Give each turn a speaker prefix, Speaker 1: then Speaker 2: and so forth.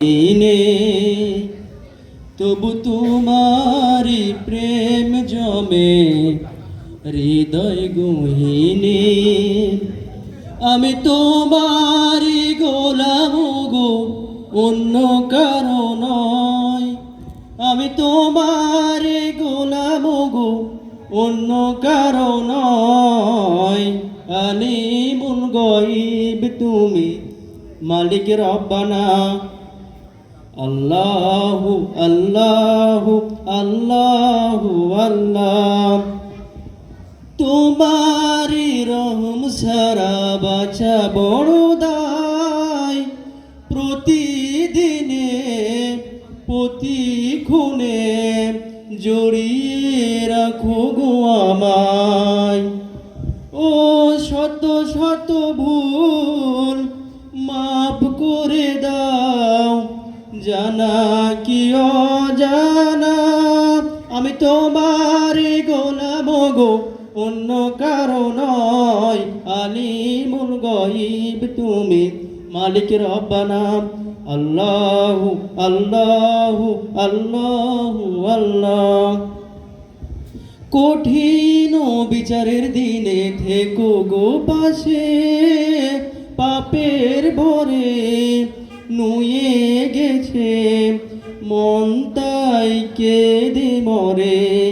Speaker 1: দিনে তবু তোমারি প্রেম জমে, হৃদয় গুহিনে আমি তোমারি গোলাম গো, অন্য কারও নয়। আমি তোমারি গোলাম গো, অন্য কারও নয়। আলিমুল গইব তুমি, মালিক রব্বানা। আল্লাহু আল্লাহু আল্লাহু, আল্লাহ। তোমারি রহম সারা বাছা বড় দায়। প্রতিদিনে প্রতি খুনে জড়িয়ে রাখো গো আমায়। ও শত শত ভুল জানা কি অজানা? আমি তোমার গোলাম গো, অন্য কারও নয়। আলিমুল গইব তুমি, মালিক রব্বানা। আল্লাহু আল্লাহু আল্লাহু, আল্লাহ। কঠিন বিচারের দিনে থেকো গো পাশে, পাপের ভরে। নুয়ে গেছে মন তাই কেঁদে মরে।